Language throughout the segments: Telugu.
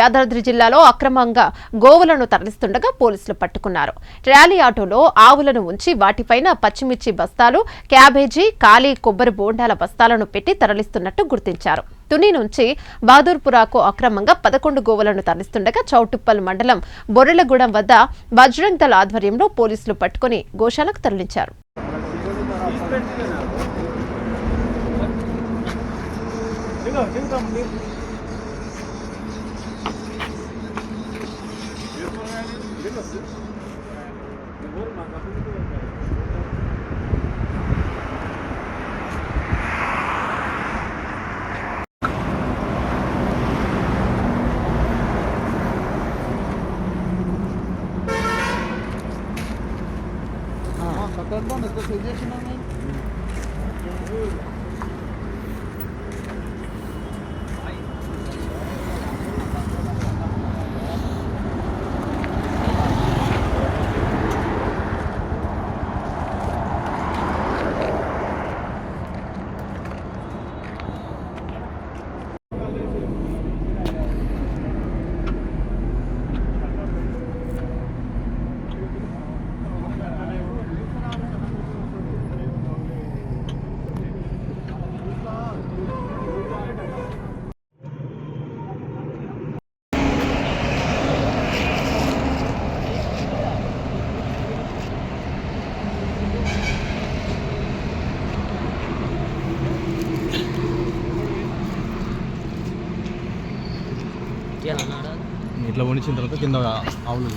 యాదాద్రి జిల్లాలో అక్రమంగా గోవులను తరలిస్తుండగా పోలీసులు పట్టుకున్నారు. ర్యాలీ ఆటోలో ఆవులను ఉంచి వాటిపైన పచ్చిమిర్చి బస్తాలు క్యాబేజీ ఖాళీ కొబ్బరి బోండాల బస్తాలను పెట్టి తరలిస్తున్నట్టు గుర్తించారు. తుని నుంచి బహదూర్పురాకు అక్రమంగా పదకొండు గోవులను తరలిస్తుండగా చౌటుప్పల్ మండలం బొర్రెలగూడెం వద్ద బజరంగ్ దళ ఆధ్వర్యంలో పోలీసులు పట్టుకుని గోశాలకు తరలించారు. Saklanmanız da söyleyeceksin ama. ఇట్లా వండించిన తర్వాత కింద ఆవులు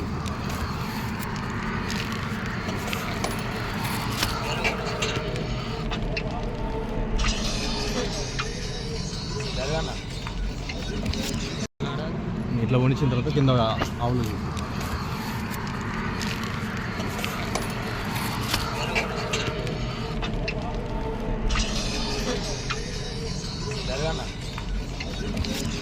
ఇట్లా వండించిన తర్వాత కింద ఆవులు